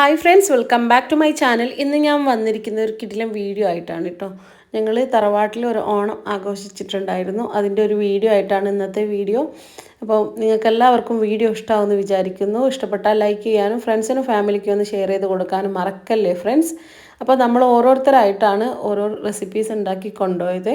Hi friends welcome back to my channel ഇന്ന് ഞാൻ വന്നിരിക്കുന്ന ഒരു കിടിലം വീഡിയോ ആയിട്ടാണ് കേട്ടോ ഞങ്ങൾ തറവാട്ടിൽ ഒരു ഓണം ആഘോഷിച്ചിട്ടുണ്ടായിരുന്നു. അതിന്റെ ഒരു വീഡിയോ ആയിട്ടാണ് ഇന്നത്തെ വീഡിയോ അപ്പോൾ നിങ്ങൾക്ക് എല്ലാവർക്കും വീഡിയോ ഇഷ്ടമാവുമെന്ന് വിചാരിക്കുന്നു. ഇഷ്ടപ്പെട്ടാൽ ലൈക്ക് ചെയ്യാനും ഫ്രണ്ട്സിനും ഫാമിലിക്കും ഒന്ന് ഷെയർ ചെയ്ത് കൊടുക്കാനും മറക്കല്ലേ ഫ്രണ്ട്സ് അപ്പോൾ നമ്മൾ ഓരോരുത്തരായിട്ടാണ് ഓരോ റെസിപ്പീസ് ഉണ്ടാക്കി കൊണ്ടുപോയത്.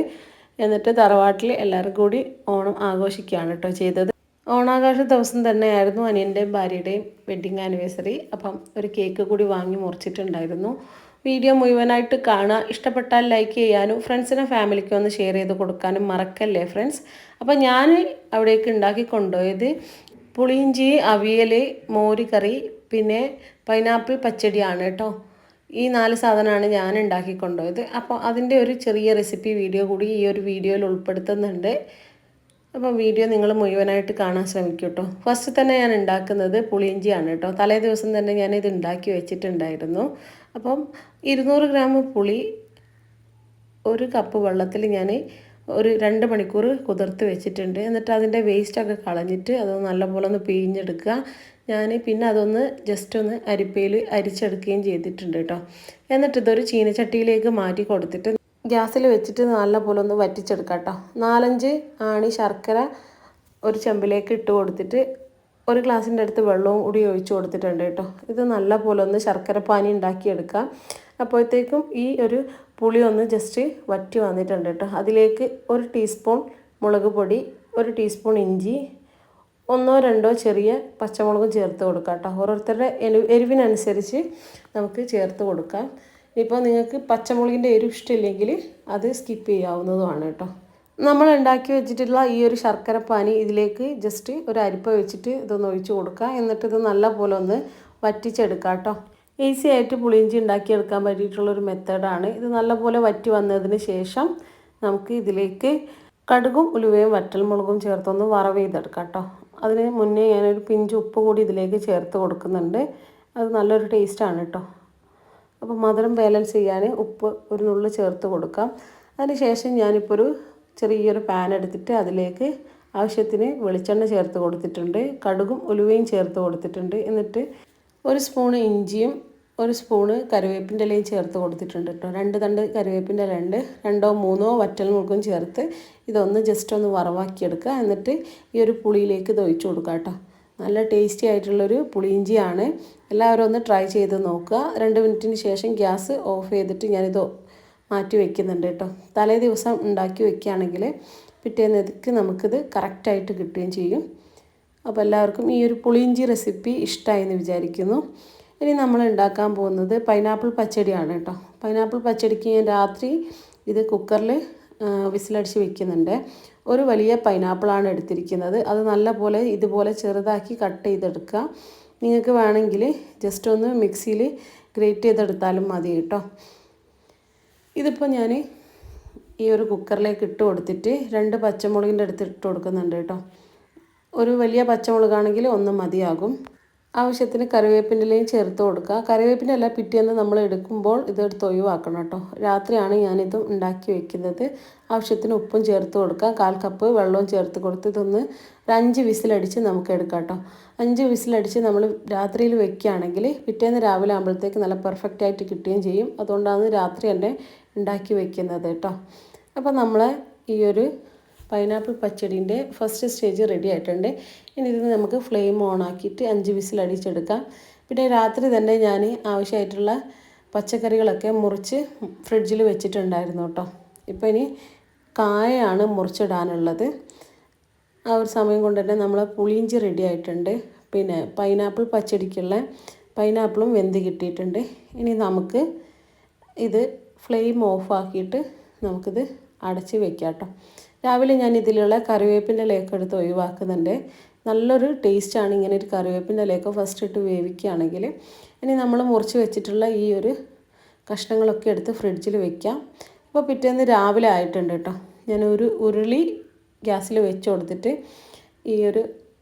എന്നിട്ട് തറവാട്ടിൽ എല്ലാവരും കൂടി ഓണം ആഘോഷിക്കുകയാണ് കേട്ടോ ചെയ്തത്. ഓണാഘോഷ ദിവസം തന്നെയായിരുന്നു അനിയന്റെയും ഭാര്യയുടെയും വെഡ്ഡിങ് ആനിവേഴ്സറി അപ്പം ഒരു കേക്ക് കൂടി വാങ്ങി മുറിച്ചിട്ടുണ്ടായിരുന്നു. വീഡിയോ മുഴുവനായിട്ട് കാണുക. ഇഷ്ടപ്പെട്ടാൽ ലൈക്ക് ചെയ്യാനും ഫ്രണ്ട്സിനും ഫാമിലിക്കും ഒന്ന് ഷെയർ ചെയ്ത് കൊടുക്കാനും മറക്കല്ലേ ഫ്രണ്ട്സ് അപ്പം ഞാൻ അവിടേക്ക് ഉണ്ടാക്കി കൊണ്ടുപോയത് പുളിയിഞ്ചി അവിയൽ മോരിക്കറി കറി പിന്നെ പൈനാപ്പിൾ പച്ചടിയാണ് കേട്ടോ. ഈ നാല് സാധനമാണ് ഞാൻ ഉണ്ടാക്കി കൊണ്ടുപോയത് അപ്പോൾ അതിന്റെ ഒരു ചെറിയ റെസിപ്പി വീഡിയോ കൂടി ഈ ഒരു വീഡിയോയിൽ ഉൾപ്പെടുത്തുന്നുണ്ട്. അപ്പോൾ വീഡിയോ നിങ്ങൾ മുഴുവനായിട്ട് കാണാൻ ശ്രമിക്കും കേട്ടോ ഫസ്റ്റ് തന്നെ ഞാൻ ഉണ്ടാക്കുന്നത് പുളിയിഞ്ചിയാണ് കേട്ടോ. തലേ ദിവസം തന്നെ ഞാൻ ഇത് ഉണ്ടാക്കി വെച്ചിട്ടുണ്ടായിരുന്നു. അപ്പം ഇരുന്നൂറ് ഗ്രാം പുളി ഒരു കപ്പ് വെള്ളത്തിൽ ഞാൻ ഒരു രണ്ട് മണിക്കൂർ കുതിർത്ത് വെച്ചിട്ടുണ്ട്. എന്നിട്ട് അതിന്റെ വേസ്റ്റൊക്കെ കളഞ്ഞിട്ട് അത് നല്ലപോലെ ഒന്ന് പിഴിഞ്ഞെടുക്കുക. ഞാൻ പിന്നെ അതൊന്ന് ജസ്റ്റ് ഒന്ന് അരിപ്പയിൽ അരിച്ചെടുക്കുകയും ചെയ്തിട്ടുണ്ട് കേട്ടോ. എന്നിട്ട് ഇതൊരു ചീനച്ചട്ടിയിലേക്ക് മാറ്റി കൊടുത്തിട്ട് ഗ്യാസിൽ വെച്ചിട്ട് നല്ലപോലെ ഒന്ന് വറ്റിച്ചെടുക്കാം കേട്ടോ നാലഞ്ച് ആണി ശർക്കര ഒരു ചെമ്പിലേക്ക് ഇട്ട് കൊടുത്തിട്ട് ഒരു ഗ്ലാസിന്റെ അടുത്ത് വെള്ളവും കൂടി ഒഴിച്ചു കൊടുത്തിട്ടുണ്ട് കേട്ടോ. ഇത് നല്ല പോലെ ഒന്ന് ശർക്കര പാനി ഉണ്ടാക്കിയെടുക്കാം. അപ്പോഴത്തേക്കും ഈ ഒരു പുളി ഒന്ന് ജസ്റ്റ് വറ്റി വന്നിട്ടുണ്ട് കേട്ടോ. അതിലേക്ക് ഒരു ടീസ്പൂൺ മുളക് പൊടി ഒരു ടീസ്പൂൺ ഇഞ്ചി ഒന്നോ രണ്ടോ ചെറിയ പച്ചമുളകും ചേർത്ത് കൊടുക്കാം കേട്ടോ. ഓരോരുത്തരുടെ എരിവിനനുസരിച്ച് നമുക്ക് ചേർത്ത് കൊടുക്കാം. ഇപ്പോൾ നിങ്ങൾക്ക് പച്ചമുളകിന്റെ എരിവ് ഇഷ്ടമില്ലെങ്കിൽ അത് സ്കിപ്പ് ചെയ്യാവുന്നതുമാണ് കേട്ടോ. നമ്മൾ ഉണ്ടാക്കി വെച്ചിട്ടുള്ള ഈ ഒരു ശർക്കര പാനി ഇതിലേക്ക് ജസ്റ്റ് ഒരു അരിപ്പ വെച്ചിട്ട് ഇതൊന്ന് ഒഴിച്ചു കൊടുക്കുക. എന്നിട്ട് ഇത് നല്ല പോലെ ഒന്ന് വറ്റിച്ചെടുക്കാം കേട്ടോ. ഈസി ആയിട്ട് പുളിയിഞ്ചി ഉണ്ടാക്കിയെടുക്കാൻ പറ്റിയിട്ടുള്ളൊരു മെത്തേഡാണ് ഇത് നല്ലപോലെ വറ്റി വന്നതിന് ശേഷം നമുക്ക് ഇതിലേക്ക് കടുകും ഉലുവയും വറ്റൽമുളകും ചേർത്തൊന്ന് വറവ് ചെയ്തെടുക്കാം കേട്ടോ. അതിന് മുന്നേ ഞാനൊരു പിഞ്ച് ഉപ്പ് കൂടി ഇതിലേക്ക് ചേർത്ത് കൊടുക്കുന്നുണ്ട്. അത് നല്ലൊരു ടേസ്റ്റാണ് കേട്ടോ. അപ്പോൾ മധുരം ബാലൻസ് ചെയ്യാൻ ഉപ്പ് ഒരു നുള്ളു ചേർത്ത് കൊടുക്കാം. അതിനുശേഷം ഞാനിപ്പോൾ ഒരു ചെറിയൊരു പാൻ എടുത്തിട്ട് അതിലേക്ക് ആവശ്യത്തിന് വെളിച്ചെണ്ണ ചേർത്ത് കൊടുത്തിട്ടുണ്ട്. കടുകും ഉലുവയും ചേർത്ത് കൊടുത്തിട്ടുണ്ട്. എന്നിട്ട് ഒരു സ്പൂണ് ഇഞ്ചിയും ഒരു സ്പൂണ് കറിവേപ്പിന്റെ ഇലയും ചേർത്ത് കൊടുത്തിട്ടുണ്ട് കേട്ടോ രണ്ട് തണ്ട് കറിവേപ്പിന്റെ ഇല ഉണ്ട് രണ്ടോ മൂന്നോ വറ്റൽ മുളകും ചേർത്ത് ഇതൊന്ന് ജസ്റ്റ് ഒന്ന് വറവാക്കിയെടുക്കുക. എന്നിട്ട് ഈ ഒരു പുളിയിലേക്ക് ഇത് ഒഴിച്ചു കൊടുക്കുക കേട്ടോ നല്ല ടേസ്റ്റി ആയിട്ടുള്ളൊരു പുളിയിഞ്ചിയാണ്. എല്ലാവരും ഒന്ന് ട്രൈ ചെയ്ത് നോക്കുക. രണ്ട് മിനിറ്റിന് ശേഷം ഗ്യാസ് ഓഫ് ചെയ്തിട്ട് ഞാനിത് മാറ്റി വയ്ക്കുന്നുണ്ട് കേട്ടോ. തലേ ദിവസം ഉണ്ടാക്കി വെക്കുകയാണെങ്കിൽ പിറ്റേന്നതിക്ക് നമുക്കിത് കറക്റ്റായിട്ട് കിട്ടുകയും ചെയ്യും. അപ്പോൾ എല്ലാവർക്കും ഈ ഒരു പുളിയിഞ്ചി റെസിപ്പി ഇഷ്ടമായി എന്ന് വിചാരിക്കുന്നു. ഇനി നമ്മൾ ഉണ്ടാക്കാൻ പോകുന്നത് പൈനാപ്പിൾ പച്ചടിയാണ് കേട്ടോ. പൈനാപ്പിൾ പച്ചടിക്ക് ഞാൻ രാത്രി ഇത് കുക്കറിൽ വിസിലടിച്ച് വെക്കുന്നുണ്ട്. ഒരു വലിയ പൈനാപ്പിളാണ് എടുത്തിരിക്കുന്നത്. അത് നല്ലപോലെ ഇതുപോലെ ചെറുതാക്കി കട്ട് ചെയ്തെടുക്കുക. നിങ്ങൾക്ക് വേണമെങ്കിൽ ജസ്റ്റ് ഒന്ന് മിക്സിയിൽ ഗ്രേറ്റ് ചെയ്തെടുത്താലും മതി കേട്ടോ. ഇതിപ്പോൾ ഞാൻ ഈ ഒരു കുക്കറിലേക്ക് ഇട്ട് കൊടുത്തിട്ട് രണ്ട് പച്ചമുളകിന്റെ അടുത്ത് ഇട്ട് കൊടുക്കുന്നുണ്ട് കേട്ടോ. ഒരു വലിയ പച്ചമുളകാണെങ്കിൽ ഒന്ന് മതിയാകും. ആവശ്യത്തിന് കറിവേപ്പിന്റെ ഇലയും ചേർത്ത് കൊടുക്കുക. കറിവേപ്പിന്റെ ഇല പിറ്റേന്ന് നമ്മൾ എടുക്കുമ്പോൾ ഇതെടുത്ത് ഒഴിവാക്കണം കേട്ടോ. രാത്രിയാണ് ഞാനിത് ഉണ്ടാക്കി വെക്കുന്നത്. ആവശ്യത്തിന് ഉപ്പും ചേർത്ത് കൊടുക്കുക. കാൽ കപ്പ് വെള്ളവും ചേർത്ത് കൊടുത്ത് ഇതൊന്ന് ഒരു അഞ്ച് വിസിലടിച്ച് നമുക്ക് എടുക്കാം കേട്ടോ. അഞ്ച് വിസിലടിച്ച് നമ്മൾ രാത്രിയിൽ വെക്കുകയാണെങ്കിൽ പിറ്റേന്ന് രാവിലെ ആകുമ്പോഴത്തേക്ക് നല്ല പെർഫെക്റ്റ് ആയിട്ട് കിട്ടുകയും ചെയ്യും. അതുകൊണ്ടാണ് രാത്രി തന്നെ ഉണ്ടാക്കി വെക്കുന്നത് കേട്ടോ. അപ്പോൾ നമ്മൾ ഈ ഒരു പൈനാപ്പിൾ പച്ചടീന്റെ ഫസ്റ്റ് സ്റ്റേജ് റെഡി ആയിട്ടുണ്ട്. ഇനി ഇത് നമുക്ക് ഫ്ലെയിം ഓൺ ആക്കിയിട്ട് അഞ്ച് വിസിൽ അടിച്ചെടുക്കാം. പിന്നെ രാത്രി തന്നെ ഞാൻ ആവശ്യമായിട്ടുള്ള പച്ചക്കറികളൊക്കെ മുറിച്ച് ഫ്രിഡ്ജിൽ വെച്ചിട്ടുണ്ടായിരുന്നു കേട്ടോ. ഇപ്പോൾ ഇനി കായയാണ് മുറിച്ചിടാനുള്ളത്. ആ ഒരു സമയം കൊണ്ട് തന്നെ നമ്മൾ പുളിയിഞ്ചി റെഡി ആയിട്ടുണ്ട്. പിന്നെ പൈനാപ്പിൾ പച്ചടിക്കുള്ള പൈനാപ്പിളും വെന്ത് കിട്ടിയിട്ടുണ്ട്. ഇനി നമുക്ക് ഇത് ഫ്ലെയിം ഓഫ് ആക്കിയിട്ട് നമുക്കിത് അടച്ച് വെക്കാം കേട്ടോ. രാവിലെ ഞാൻ ഇതിലുള്ള കറിവേപ്പിന്റെ ഇലയൊക്കെ എടുത്ത് ഒഴിവാക്കുന്നുണ്ട്. നല്ലൊരു ടേസ്റ്റാണ് ഇങ്ങനെ ഒരു കറിവേപ്പിന്റെ ഇലയൊക്കെ ഫസ്റ്റ് ഇട്ട് വേവിക്കുകയാണെങ്കിൽ. ഇനി നമ്മൾ മുറിച്ച് വെച്ചിട്ടുള്ള ഈ ഒരു കഷ്ണങ്ങളൊക്കെ എടുത്ത് ഫ്രിഡ്ജിൽ വെക്കാം. ഇപ്പോൾ പിറ്റേന്ന് രാവിലെ ആയിട്ടുണ്ട് കേട്ടോ. ഞാൻ ഒരു ഉരുളി ഗ്യാസിൽ വെച്ച് കൊടുത്തിട്ട് ഈ ഒരു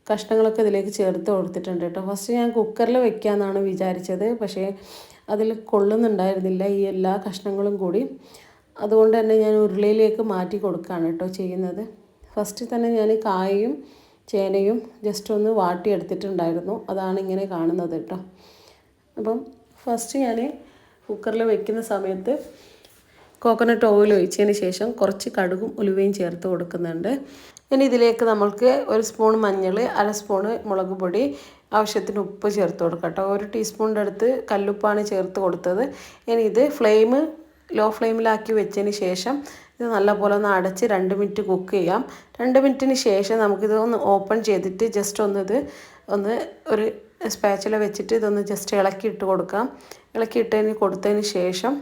കഷ്ണങ്ങളൊക്കെ ഇതിലേക്ക് ചേർത്ത് കൊടുത്തിട്ടുണ്ട് കേട്ടോ. ഫസ്റ്റ് ഞാൻ കുക്കറിൽ വെക്കാമെന്നാണ് വിചാരിച്ചത്. പക്ഷേ അതിൽ കൊള്ളുന്നുണ്ടായിരുന്നില്ല ഈ എല്ലാ കഷ്ണങ്ങളും കൂടി. അതുകൊണ്ട് തന്നെ ഞാൻ ഉരുളയിലേക്ക് മാറ്റി കൊടുക്കുകയാണ് കേട്ടോ ചെയ്യുന്നത്. ഫസ്റ്റ് തന്നെ ഞാൻ കായയും ചേനയും ജസ്റ്റ് ഒന്ന് വാട്ടിയെടുത്തിട്ടുണ്ടായിരുന്നു അതാണ് ഇങ്ങനെ കാണുന്നത് കേട്ടോ. അപ്പം ഫസ്റ്റ് ഞാൻ കുക്കറിൽ വെക്കുന്ന സമയത്ത് കോക്കനട്ട് ഓയിൽ ഒഴിച്ചതിന് ശേഷം കുറച്ച് കടുകും ഉലുവയും ചേർത്ത് കൊടുക്കുന്നുണ്ട്. ഇനി ഇതിലേക്ക് നമ്മൾക്ക് ഒരു സ്പൂൺ മഞ്ഞൾ അര സ്പൂൺ മുളക് പൊടി ആവശ്യത്തിന് ഉപ്പ് ചേർത്ത് കൊടുക്കാം കേട്ടോ. ഒരു ടീസ്പൂണിന്റെ അടുത്ത് കല്ലുപ്പാണ് ചേർത്ത് കൊടുത്തത്. ഇനി ഇത് ഫ്ലെയിം ലോ ഫ്ലെയിമിലാക്കി വെച്ചതിന് ശേഷം ഇത് നല്ലപോലെ ഒന്ന് അടച്ച് രണ്ട് മിനിറ്റ് കുക്ക് ചെയ്യാം. രണ്ട് മിനിറ്റിന് ശേഷം നമുക്കിത് ഒന്ന് ഓപ്പൺ ചെയ്തിട്ട് ജസ്റ്റ് ഒന്ന് ഇത് ഒന്ന് ഒരു സ്പാച്ചില വെച്ചിട്ട് ഇതൊന്ന് ജസ്റ്റ് ഇളക്കി ഇട്ട് കൊടുക്കാം. ഇളക്കി ഇട്ടതിന് കൊടുത്തതിന് ശേഷം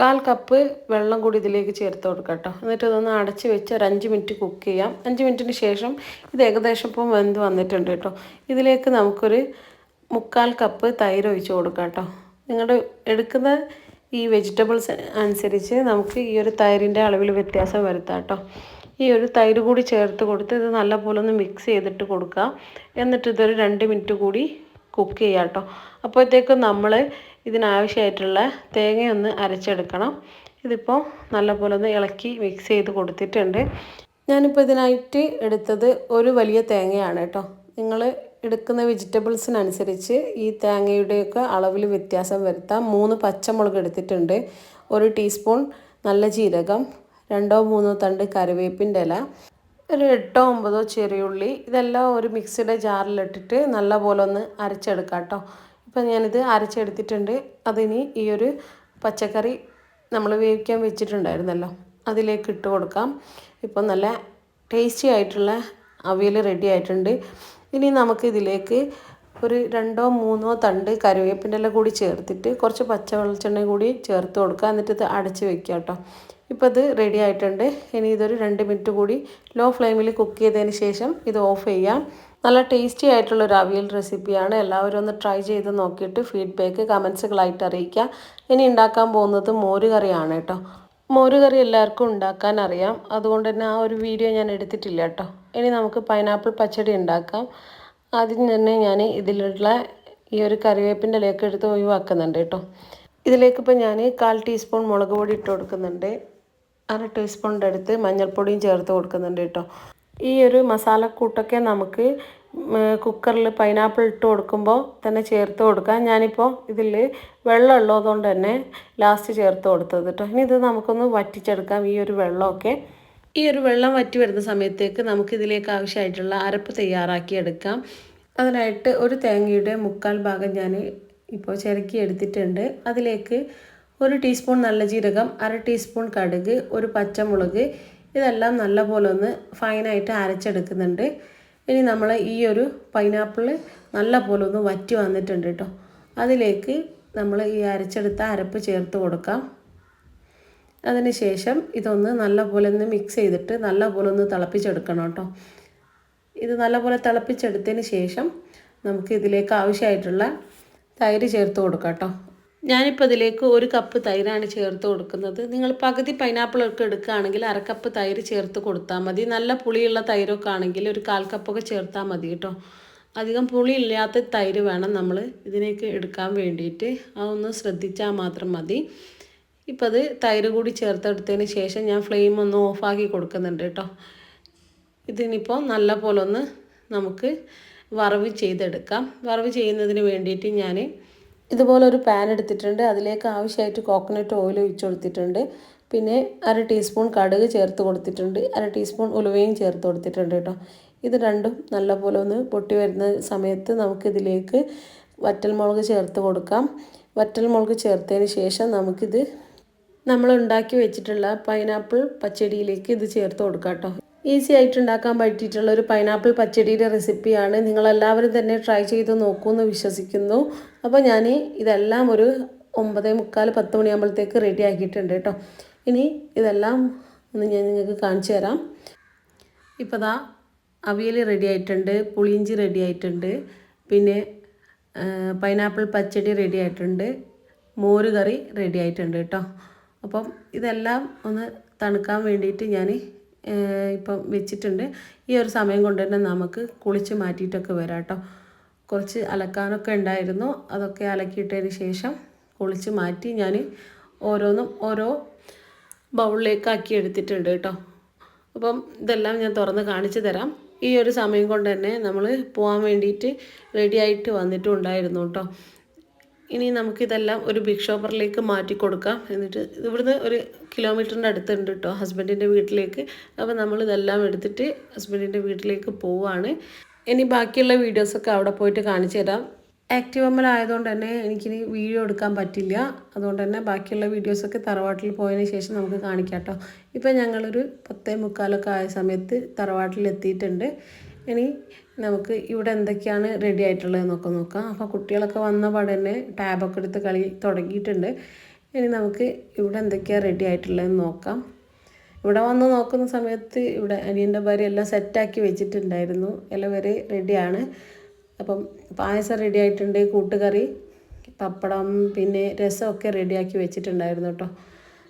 കാൽ കപ്പ് വെള്ളം കൂടി ഇതിലേക്ക് ചേർത്ത് കൊടുക്കാം കേട്ടോ. എന്നിട്ട് ഇതൊന്ന് അടച്ച് വെച്ച് ഒരു അഞ്ച് മിനിറ്റ് കുക്ക് ചെയ്യാം. അഞ്ച് മിനിറ്റിന് ശേഷം ഇത് ഏകദേശം ഇപ്പം വെന്ത് വന്നിട്ടുണ്ട് കേട്ടോ. ഇതിലേക്ക് നമുക്കൊരു മുക്കാൽ കപ്പ് തൈര് ഒഴിച്ച് കൊടുക്കാം കേട്ടോ. നിങ്ങളുടെ എടുക്കുന്ന ഈ വെജിറ്റബിൾസ് അനുസരിച്ച് നമുക്ക് ഈ ഒരു തൈരിന്റെ അളവിൽ വ്യത്യാസം വരുത്താം കേട്ടോ. ഈ ഒരു തൈര് കൂടി ചേർത്ത് കൊടുത്ത് ഇത് നല്ലപോലെ ഒന്ന് മിക്സ് ചെയ്തിട്ട് കൊടുക്കുക എന്നിട്ട് ഇതൊരു രണ്ട് മിനിറ്റ് കൂടി കുക്ക് ചെയ്യാം കേട്ടോ. അപ്പോഴത്തേക്കും നമ്മൾ ഇതിനാവശ്യമായിട്ടുള്ള തേങ്ങയൊന്ന് അരച്ചെടുക്കണം. ഇതിപ്പോൾ നല്ലപോലെ ഒന്ന് ഇളക്കി മിക്സ് ചെയ്ത് കൊടുത്തിട്ടുണ്ട്. ഞാനിപ്പോൾ ഇതിനായിട്ട് എടുത്തത് ഒരു വലിയ തേങ്ങയാണ് കേട്ടോ. നിങ്ങൾ എടുക്കുന്ന വെജിറ്റബിൾസിനനുസരിച്ച് ഈ തേങ്ങയുടെയൊക്കെ അളവിൽ വ്യത്യാസം വരുത്താം. മൂന്ന് പച്ചമുളക് എടുത്തിട്ടുണ്ട്. ഒരു ടീസ്പൂൺ നല്ല ജീരകം രണ്ടോ മൂന്നോ തണ്ട് കറിവേപ്പിന്റെ ഇല ഒരു എട്ടോ ഒമ്പതോ ചെറിയുള്ളി ഇതെല്ലാം ഒരു മിക്സിയുടെ ജാറിലിട്ടിട്ട് നല്ല പോലെ ഒന്ന് അരച്ചെടുക്കാം കേട്ടോ. ഇപ്പം ഞാനിത് അരച്ചെടുത്തിട്ടുണ്ട്. അതിനി ഈ ഒരു പച്ചക്കറി നമ്മൾ വേവിക്കാൻ വെച്ചിട്ടുണ്ടായിരുന്നല്ലോ അതിലേക്ക് ഇട്ട് കൊടുക്കാം. ഇപ്പം നല്ല ടേസ്റ്റി ആയിട്ടുള്ള അവിയൽ റെഡി ആയിട്ടുണ്ട്. ഇനി നമുക്ക് ഇതിലേക്ക് ഒരു രണ്ടോ മൂന്നോ തണ്ട് കറിവേപ്പിന്റെ കൂടി ചേർത്തിട്ട് കുറച്ച് പച്ച വെളിച്ചെണ്ണ കൂടി ചേർത്ത് കൊടുക്കുക. എന്നിട്ട് ഇത് അടച്ച് വെക്കുക കേട്ടോ. ഇപ്പോൾ ഇത് റെഡി ആയിട്ടുണ്ട്. ഇനി ഇതൊരു രണ്ട് മിനിറ്റ് കൂടി ലോ ഫ്ലെയിമിൽ കുക്ക് ചെയ്തതിന് ശേഷം ഇത് ഓഫ് ചെയ്യാം നല്ല ടേസ്റ്റി ആയിട്ടുള്ള ഒരു അവിയൽ റെസിപ്പിയാണ് എല്ലാവരും ഒന്ന് ട്രൈ ചെയ്ത് നോക്കിയിട്ട് ഫീഡ്ബാക്ക് കമൻസുകളായിട്ട് അറിയിക്കുക. ഇനി ഉണ്ടാക്കാൻ പോകുന്നത് മോര് കറിയാണ് കേട്ടോ. മോര് കറി എല്ലാവർക്കും ഉണ്ടാക്കാൻ അറിയാം. അതുകൊണ്ട് തന്നെ ആ ഒരു വീഡിയോ ഞാൻ എടുത്തിട്ടില്ല കേട്ടോ. ഇനി നമുക്ക് പൈനാപ്പിൾ പച്ചടി ഉണ്ടാക്കാം. ആദ്യം തന്നെ ഞാൻ ഇതിലുള്ള ഈ ഒരു കറിവേപ്പിന്റെ ഇലയൊക്കെ എടുത്ത് ഒഴിവാക്കുന്നുണ്ട് കേട്ടോ. ഇതിലേക്ക് ഇപ്പോൾ ഞാൻ കാൽ ടീസ്പൂൺ മുളക് പൊടി ഇട്ട് കൊടുക്കുന്നുണ്ട്. അര ടീസ്പൂണിന്റെ അടുത്ത് മഞ്ഞൾപ്പൊടിയും ചേർത്ത് കൊടുക്കുന്നുണ്ട് കേട്ടോ. ഈ ഒരു മസാലക്കൂട്ടൊക്കെ നമുക്ക് കുക്കറിൽ പൈനാപ്പിൾ ഇട്ട് കൊടുക്കുമ്പോൾ തന്നെ ചേർത്ത് കൊടുക്കാം. ഞാനിപ്പോൾ ഇതിൽ വെള്ളം ഉള്ളതുകൊണ്ട് തന്നെ ലാസ്റ്റ് ചേർത്ത് കൊടുത്തത് കേട്ടോ ഇനി ഇത് നമുക്കൊന്ന് വറ്റിച്ചെടുക്കാം ഈ ഒരു വെള്ളമൊക്കെ. ഈ ഒരു വെള്ളം വറ്റി വരുന്ന സമയത്തേക്ക് നമുക്കിതിലേക്ക് ആവശ്യമായിട്ടുള്ള അരപ്പ് തയ്യാറാക്കി എടുക്കാം. അതിനായിട്ട് ഒരു തേങ്ങയുടെ മുക്കാൽ ഭാഗം ഞാൻ ഇപ്പോൾ ചിരക്കി എടുത്തിട്ടുണ്ട്. അതിലേക്ക് ഒരു ടീസ്പൂൺ നല്ല ജീരകം അര ടീസ്പൂൺ കടുക് ഒരു പച്ചമുളക് ഇതെല്ലാം നല്ലപോലെ ഒന്ന് ഫൈനായിട്ട് അരച്ചെടുക്കുന്നുണ്ട്. ഇനി നമ്മൾ ഈ ഒരു പൈനാപ്പിൾ നല്ലപോലെ ഒന്ന് വറ്റി വന്നിട്ടുണ്ട് കേട്ടോ അതിലേക്ക് നമ്മൾ ഈ അരച്ചെടുത്ത അരപ്പ് ചേർത്ത് കൊടുക്കാം. അതിന് ശേഷം ഇതൊന്ന് നല്ലപോലെ ഒന്ന് മിക്സ് ചെയ്തിട്ട് നല്ലപോലെ ഒന്ന് തിളപ്പിച്ചെടുക്കണം കേട്ടോ ഇത് നല്ലപോലെ തിളപ്പിച്ചെടുത്തതിന് ശേഷം നമുക്ക് ഇതിലേക്ക് ആവശ്യമായിട്ടുള്ള തൈര് ചേർത്ത് കൊടുക്കാം കേട്ടോ ഞാനിപ്പോൾ അതിലേക്ക് ഒരു കപ്പ് തൈരാണ് ചേർത്ത് കൊടുക്കുന്നത്. നിങ്ങൾ പകുതി പൈനാപ്പിളൊക്കെ എടുക്കുകയാണെങ്കിൽ അര കപ്പ് തൈര് ചേർത്ത് കൊടുത്താൽ മതി. നല്ല പുളിയുള്ള തൈരൊക്കെ ആണെങ്കിൽ ഒരു കാൽ കപ്പൊക്കെ ചേർത്താൽ മതി കേട്ടോ. അധികം പുളിയില്ലാത്ത തൈര് വേണം നമ്മൾ ഇതിനേക്ക് എടുക്കാൻ വേണ്ടിയിട്ട്. അതൊന്ന് ശ്രദ്ധിച്ചാൽ മാത്രം മതി. ഇപ്പോൾ അത് തൈര് കൂടി ചേർത്തെടുത്തതിന് ശേഷം ഞാൻ ഫ്ലെയിം ഒന്ന് ഓഫാക്കി കൊടുക്കുന്നുണ്ട് കേട്ടോ. ഇതിനിപ്പോൾ നല്ല പോലെ ഒന്ന് നമുക്ക് വറവ് ചെയ്തെടുക്കാം. വറവ് ചെയ്യുന്നതിന് വേണ്ടിയിട്ട് ഞാൻ ഇതുപോലെ ഒരു പാൻ എടുത്തിട്ടുണ്ട്. അതിലേക്ക് ആവശ്യമായിട്ട് കോക്കനട്ട് ഓയിൽ ഒഴിച്ച് കൊടുത്തിട്ടുണ്ട്. പിന്നെ അര ടീസ്പൂൺ കടുക് ചേർത്ത് കൊടുത്തിട്ടുണ്ട്. അര ടീസ്പൂൺ ഉലുവയും ചേർത്ത് കൊടുത്തിട്ടുണ്ട് കേട്ടോ. ഇത് രണ്ടും നല്ലപോലെ ഒന്ന് പൊട്ടി വരുന്ന സമയത്ത് നമുക്കിതിലേക്ക് വറ്റൽമുളക് ചേർത്ത് കൊടുക്കാം. വറ്റൽമുളക് ചേർത്തതിന് ശേഷം നമുക്കിത് നമ്മൾ ഉണ്ടാക്കി വെച്ചിട്ടുള്ള പൈനാപ്പിൾ പച്ചടിയിലേക്ക് ഇത് ചേർത്ത് കൊടുക്കാം കേട്ടോ. ഈസി ആയിട്ട് ഉണ്ടാക്കാൻ പറ്റിയിട്ടുള്ള ഒരു പൈനാപ്പിൾ പച്ചടിയുടെ റെസിപ്പിയാണ് നിങ്ങളെല്ലാവരും തന്നെ ട്രൈ ചെയ്ത് നോക്കൂ എന്ന് വിശ്വസിക്കുന്നു. അപ്പോൾ ഞാൻ ഇതെല്ലാം ഒരു ഒമ്പത് മുക്കാൽ പത്ത് മണിയാകുമ്പോഴത്തേക്ക് റെഡി ആക്കിയിട്ടുണ്ട് കേട്ടോ. ഇനി ഇതെല്ലാം ഒന്ന് ഞാൻ നിങ്ങൾക്ക് കാണിച്ചു തരാം. ഇപ്പോൾ ദാ അവിയൽ റെഡി ആയിട്ടുണ്ട് പുളിയിഞ്ചി റെഡി ആയിട്ടുണ്ട് പിന്നെ പൈനാപ്പിൾ പച്ചടി റെഡി ആയിട്ടുണ്ട് മോര് കറി റെഡി ആയിട്ടുണ്ട് കേട്ടോ. അപ്പം ഇതെല്ലാം ഒന്ന് തണുക്കാൻ വേണ്ടിയിട്ട് ഞാൻ ഇപ്പം വെച്ചിട്ടുണ്ട്. ഈ ഒരു സമയം കൊണ്ട് തന്നെ നമുക്ക് കുളിച്ച് മാറ്റിയിട്ടൊക്കെ വരാം കേട്ടോ. കുറച്ച് അലക്കാനൊക്കെ ഉണ്ടായിരുന്നു. അതൊക്കെ അലക്കിയിട്ടതിന് ശേഷം കുളിച്ച് മാറ്റി ഞാൻ ഓരോന്നും ഓരോ ബൗളിലേക്ക് ആക്കി എടുത്തിട്ടുണ്ട് കേട്ടോ. അപ്പം ഇതെല്ലാം ഞാൻ തുറന്ന് കാണിച്ചു തരാം. ഈ ഒരു സമയം കൊണ്ട് തന്നെ നമ്മൾ പോകാൻ വേണ്ടിയിട്ട് റെഡി ആയിട്ട് വന്നിട്ടും ഉണ്ടായിരുന്നു കേട്ടോ. ഇനി നമുക്കിതെല്ലാം ഒരു ബിഗ് ഷോപ്പറിലേക്ക് മാറ്റി കൊടുക്കാം. എന്നിട്ട് ഇവിടുന്ന് ഒരു കിലോമീറ്ററിന്റെ അടുത്തുണ്ട് കേട്ടോ ഹസ്ബൻഡിന്റെ വീട്ടിലേക്ക്. അപ്പോൾ നമ്മളിതെല്ലാം എടുത്തിട്ട് ഹസ്ബൻഡിന്റെ വീട്ടിലേക്ക് പോവാണ്. ഇനി ബാക്കിയുള്ള വീഡിയോസൊക്കെ അവിടെ പോയിട്ട് കാണിച്ചു തരാം. ആക്റ്റീവ് അമ്മൽ ആയതുകൊണ്ട് തന്നെ എനിക്കിനി വീഡിയോ എടുക്കാൻ പറ്റില്ല. അതുകൊണ്ട് തന്നെ ബാക്കിയുള്ള വീഡിയോസൊക്കെ തറവാട്ടിൽ പോയതിന് ശേഷം നമുക്ക് കാണിക്കാം കേട്ടോ. ഇപ്പം ഞങ്ങളൊരു പത്തേ മുക്കാലൊക്കെ ആയ സമയത്ത് തറവാട്ടിൽ എത്തിയിട്ടുണ്ട്. ഇനി നമുക്ക് ഇവിടെ എന്തൊക്കെയാണ് റെഡി ആയിട്ടുള്ളത് നോക്കാം. നോക്കാം അപ്പോൾ കുട്ടികളൊക്കെ വന്ന പാടെ തന്നെ ടാബൊക്കെ എടുത്ത് കളി തുടങ്ങിയിട്ടുണ്ട്. ഇനി നമുക്ക് ഇവിടെ എന്തൊക്കെയാണ് റെഡി ആയിട്ടുള്ളതെന്ന് നോക്കാം. ഇവിടെ വന്ന് നോക്കുന്ന സമയത്ത് ഇവിടെ അനിയന്റെ ഭാര്യ എല്ലാം സെറ്റാക്കി വെച്ചിട്ടുണ്ടായിരുന്നു. എല്ലാം വരെ റെഡിയാണ്. അപ്പം പായസം റെഡി ആയിട്ടുണ്ട് കൂട്ടുകറി പപ്പടം പിന്നെ രസമൊക്കെ റെഡിയാക്കി വെച്ചിട്ടുണ്ടായിരുന്നു കേട്ടോ.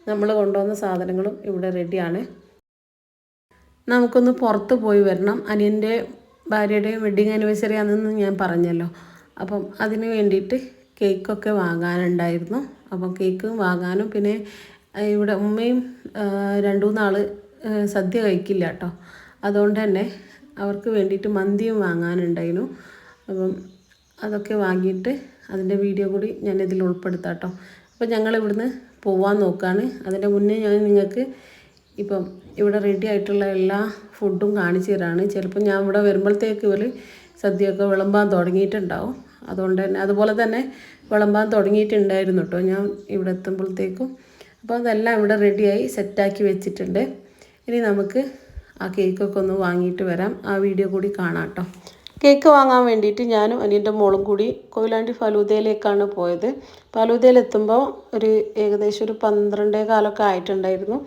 നമ്മൾ കൊണ്ടുവന്ന സാധനങ്ങളും ഇവിടെ റെഡിയാണ് നമുക്കൊന്ന് പുറത്ത് പോയി വരണം. അനിയന്റെ ഭാര്യയുടെ വെഡ്ഡിങ് ആനിവേഴ്സറി ആണെന്ന് ഞാൻ പറഞ്ഞല്ലോ. അപ്പം അതിന് വേണ്ടിയിട്ട് കേക്കൊക്കെ വാങ്ങാനുണ്ടായിരുന്നു. അപ്പം കേക്കും വാങ്ങാനും പിന്നെ ഇവിടെ ഉമ്മയും രണ്ടു മൂന്നാൾ സദ്യ കഴിക്കില്ല കേട്ടോ. അതുകൊണ്ട് തന്നെ അവർക്ക് വേണ്ടിയിട്ട് മന്തിയും വാങ്ങാനുണ്ടായിരുന്നു. അപ്പം അതൊക്കെ വാങ്ങിയിട്ട് അതിന്റെ വീഡിയോ കൂടി ഞാൻ ഇതിൽ ഉൾപ്പെടുത്താം കേട്ടോ. അപ്പോൾ ഞങ്ങൾ ഇവിടുന്ന് പോവാൻ നോക്കുകയാണ് അതിന്റെ മുന്നേ ഞാൻ നിങ്ങൾക്ക് ഇപ്പം ഇവിടെ റെഡി ആയിട്ടുള്ള എല്ലാ ഫുഡും കാണിച്ചു തരാണ്. ചിലപ്പോൾ ഞാൻ ഇവിടെ വരുമ്പോഴത്തേക്ക് ഇവർ സദ്യയൊക്കെ വിളമ്പാൻ തുടങ്ങിയിട്ടുണ്ടാവും. അതുകൊണ്ട് തന്നെ അതുപോലെ തന്നെ വിളമ്പാൻ തുടങ്ങിയിട്ടുണ്ടായിരുന്നു കേട്ടോ. ഞാൻ ഇവിടെ എത്തുമ്പോഴത്തേക്കും അപ്പോൾ അതെല്ലാം ഇവിടെ റെഡിയായി സെറ്റാക്കി വെച്ചിട്ടുണ്ട്. ഇനി നമുക്ക് ആ കേക്കൊക്കെ ഒന്ന് വാങ്ങിയിട്ട് വരാം. ആ വീഡിയോ കൂടി കാണാം കേക്ക് വാങ്ങാൻ വേണ്ടിയിട്ട് ഞാനും അനിയന്റെ മോളും കൂടി കൊയിലാണ്ടി ഫലൂദയിലേക്കാണ് പോയത്. ഫലൂദയിലെത്തുമ്പോൾ ഒരു ഏകദേശം ഒരു പന്ത്രണ്ടേ കാലമൊക്കെ ആയിട്ടുണ്ടായിരുന്നു.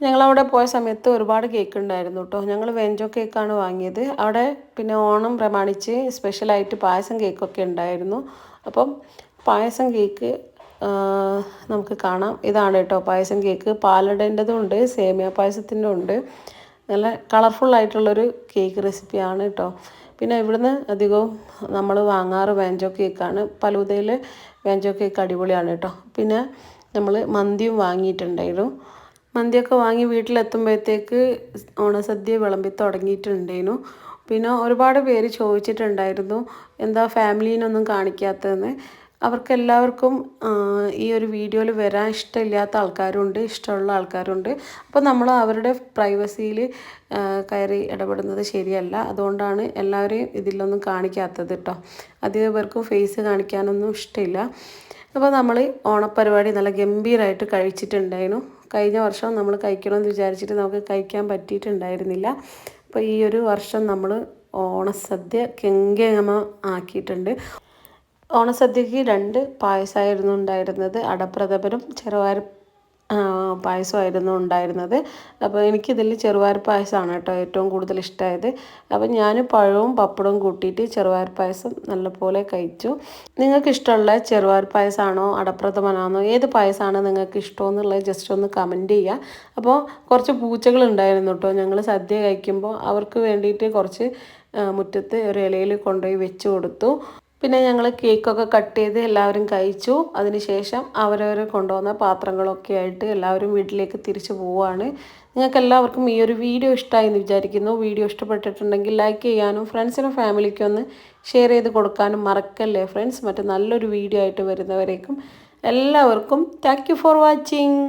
ഞങ്ങളവിടെ പോയ സമയത്ത് ഒരുപാട് കേക്ക് ഉണ്ടായിരുന്നു കേട്ടോ ഞങ്ങൾ വെഞ്ചോ കേക്കാണ് വാങ്ങിയത്. അവിടെ പിന്നെ ഓണം പ്രമാണിച്ച് സ്പെഷ്യലായിട്ട് പായസം കേക്കൊക്കെ ഉണ്ടായിരുന്നു. അപ്പം പായസം കേക്ക് നമുക്ക് കാണാം. ഇതാണ് കേട്ടോ പായസം കേക്ക്. പാലടേന്റെതും ഉണ്ട് സേമിയ പായസത്തിന്റെ ഉണ്ട്. നല്ല കളർഫുള്ളായിട്ടുള്ളൊരു കേക്ക് റെസിപ്പിയാണ് കേട്ടോ. പിന്നെ ഇവിടുന്ന് അധികവും നമ്മൾ വാങ്ങാറ് വാഞ്ചോ കേക്കാണ് പലൂതയിൽ വാഞ്ചോ കേക്ക് അടിപൊളിയാണ് കേട്ടോ. പിന്നെ നമ്മൾ മന്തിയും വാങ്ങിയിട്ടുണ്ടായിരുന്നു. മന്തിയൊക്കെ വാങ്ങി വീട്ടിലെത്തുമ്പോഴത്തേക്ക് ഓണസദ്യ വിളമ്പി തുടങ്ങിയിട്ടുണ്ടായിരുന്നു. പിന്നെ ഒരുപാട് പേര് ചോദിച്ചിട്ടുണ്ടായിരുന്നു എന്താ ഫാമിലീനൊന്നും കാണിക്കാത്തതെന്ന്. അവർക്കെല്ലാവർക്കും ഈ ഒരു വീഡിയോയിൽ വരാൻ ഇഷ്ടമില്ലാത്ത ആൾക്കാരുണ്ട് ഇഷ്ടമുള്ള ആൾക്കാരുണ്ട്. അപ്പോൾ നമ്മൾ അവരുടെ പ്രൈവസിയിൽ കയറി ഇടപെടുന്നത് ശരിയല്ല. അതുകൊണ്ടാണ് എല്ലാവരെയും ഇതിലൊന്നും കാണിക്കാത്തത് കേട്ടോ. അധികം പേർക്കും ഫേസ് കാണിക്കാനൊന്നും ഇഷ്ടമില്ല. അപ്പോൾ നമ്മൾ ഓണപ്പരിപാടി നല്ല ഗംഭീരമായിട്ട് കഴിച്ചിട്ടുണ്ടായിരുന്നു. കഴിഞ്ഞ വർഷം നമ്മൾ കഴിക്കണമെന്ന് വിചാരിച്ചിട്ട് നമുക്ക് കഴിക്കാൻ പറ്റിയിട്ടുണ്ടായിരുന്നില്ല. അപ്പോൾ ഈ ഒരു വർഷം നമ്മൾ ഓണസദ്യ കെങ്കേമ ആക്കിയിട്ടുണ്ട്. ഓണസദ്യക്ക് രണ്ട് പായസമായിരുന്നു ഉണ്ടായിരുന്നത്. അടപ്രഥമനും ചെറുവാര പായസമായിരുന്നു ഉണ്ടായിരുന്നത്. അപ്പോൾ എനിക്കിതിൽ ചെറുവാർ പായസമാണ് കേട്ടോ ഏറ്റവും കൂടുതൽ ഇഷ്ടമായത്. അപ്പോൾ ഞാൻ പഴവും പപ്പടവും കൂട്ടിയിട്ട് ചെറുവാർ പായസം നല്ലപോലെ കഴിച്ചു. നിങ്ങൾക്ക് ഇഷ്ടമുള്ള ചെറുപയർ പായസമാണോ അടപ്രഥമനാണോ ഏത് പായസമാണ് നിങ്ങൾക്ക് ഇഷ്ടമെന്നുള്ളത് ജസ്റ്റ് ഒന്ന് കമന്റ് ചെയ്യുക. അപ്പോൾ കുറച്ച് പൂച്ചകൾ ഉണ്ടായിരുന്നു കേട്ടോ. ഞങ്ങൾ സദ്യ കഴിക്കുമ്പോൾ അവർക്ക് വേണ്ടിയിട്ട് കുറച്ച് മുറ്റത്ത് ഒരു ഇലയിൽ കൊണ്ടുപോയി വെച്ച് കൊടുത്തു. പിന്നെ ഞങ്ങൾ കേക്കൊക്കെ കട്ട് ചെയ്ത് എല്ലാവരും കഴിച്ചു. അതിനുശേഷം അവരവർ കൊണ്ടുവന്ന പാത്രങ്ങളൊക്കെ ആയിട്ട് എല്ലാവരും വീട്ടിലേക്ക് തിരിച്ചു പോവുകയാണ് നിങ്ങൾക്ക് എല്ലാവർക്കും ഈ ഒരു വീഡിയോ ഇഷ്ടമായി എന്ന് വിചാരിക്കുന്നു. വീഡിയോ ഇഷ്ടപ്പെട്ടിട്ടുണ്ടെങ്കിൽ ലൈക്ക് ചെയ്യാനും ഫ്രണ്ട്സിനും ഫാമിലിക്കും ഒന്ന് ഷെയർ ചെയ്ത് കൊടുക്കാനും മറക്കല്ലേ ഫ്രണ്ട്സ് മറ്റു നല്ലൊരു വീഡിയോ ആയിട്ട് വരുന്നവരേക്കും എല്ലാവർക്കും താങ്ക് ഫോർ വാച്ചിങ്